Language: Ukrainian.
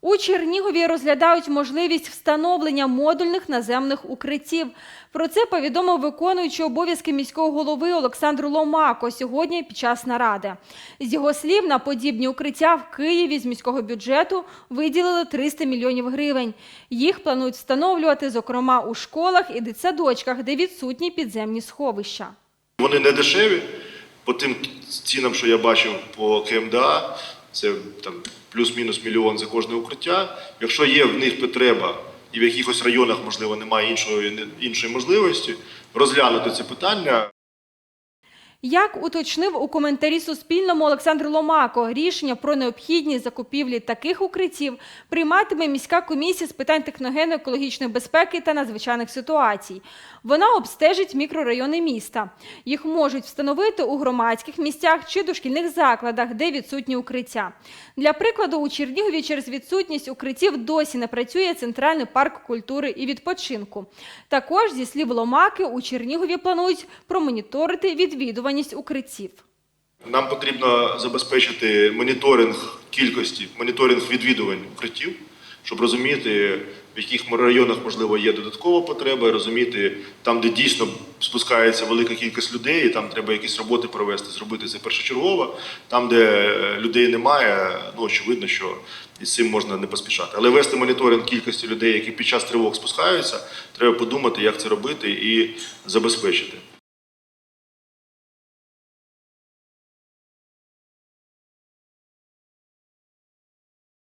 У Чернігові розглядають можливість встановлення модульних наземних укриттів. Про це повідомив виконуючий обов'язки міського голови Олександр Ломако сьогодні під час наради. З його слів, на подібні укриття в Києві з міського бюджету виділили 300 мільйонів гривень. Їх планують встановлювати, зокрема, у школах і дитсадочках, де відсутні підземні сховища. Вони не дешеві, по тим цінам, що я бачив по КМДА, це там плюс-мінус мільйон за кожне укриття. Якщо є в них потреба і в якихось районах, можливо, немає іншої, іншої можливості, розглянути це питання. Як уточнив у коментарі Суспільному Олександр Ломако, рішення про необхідність закупівлі таких укриттів прийматиме міська комісія з питань техногенно-екологічної безпеки та надзвичайних ситуацій. Вона обстежить мікрорайони міста. Їх можуть встановити у громадських місцях чи дошкільних закладах, де відсутні укриття. Для прикладу, у Чернігові через відсутність укриттів досі не працює центральний парк культури і відпочинку. Також, зі слів Ломаки, у Чернігові планують промоніторити відвідуваність укриттів. Нам потрібно забезпечити моніторинг кількості, моніторинг відвідувань укриттів, щоб розуміти, в яких районах можливо є додаткова потреба, розуміти там, де дійсно спускається велика кількість людей, і там треба якісь роботи провести, зробити це першочергово. Там, де е, людей немає, ну очевидно, що із цим можна не поспішати. Але вести моніторинг кількості людей, які під час тривог спускаються, треба подумати, як це робити і забезпечити.